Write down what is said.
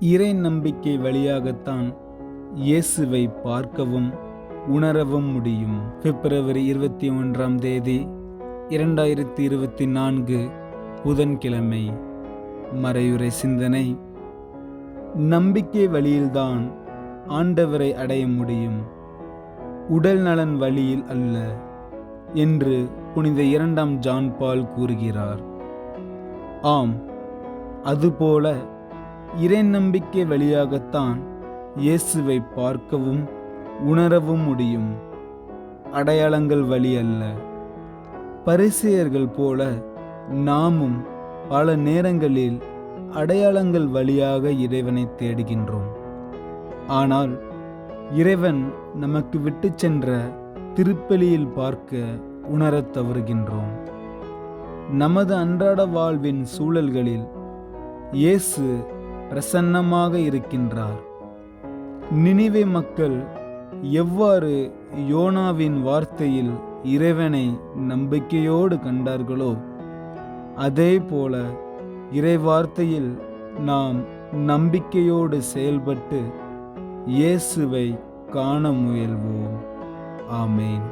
இறை நம்பிக்கை வழியாகத்தான் இயேசுவை பார்க்கவும் உணரவும் முடியும். பிப்ரவரி இருபத்தி ஒன்றாம் தேதி இரண்டாயிரத்தி இருபத்தி நான்கு புதன்கிழமை. மறையுறை சிந்தனை. நம்பிக்கை வழியில்தான் ஆண்டவரை அடைய முடியும். உடல் நலன் வழியில் அல்ல என்று புனித இரண்டாம் ஜான் பால் கூறுகிறார். ஆம் அதுபோல இறை நம்பிக்கை வழியாகத்தான் இயேசுவை பார்க்கவும் உணரவும் முடியும். அடையாளங்கள் வழி அல்ல. பரிசெயர்கள் போல நாமும் பல நேரங்களில் அடையாளங்கள் வழியாக இறைவனை தேடுகின்றோம். ஆனால் இறைவன் நமக்கு விட்டு சென்ற திருப்பலியில் பார்க்க உணரத் தவறுகின்றோம். நமது அன்றாட வாழ்வின் சூழல்களில் இயேசு பிரசன்னமாக இருக்கின்றார். நினைவே மக்கள் எவ்வாறு யோனாவின் வார்த்தையில் இறைவனை நம்பிக்கையோடு கண்டார்களோ அதே போல இறை வார்த்தையில் நாம் நம்பிக்கையோடு செயல்பட்டு இயேசுவை காண முயல்வோம். ஆமேன்.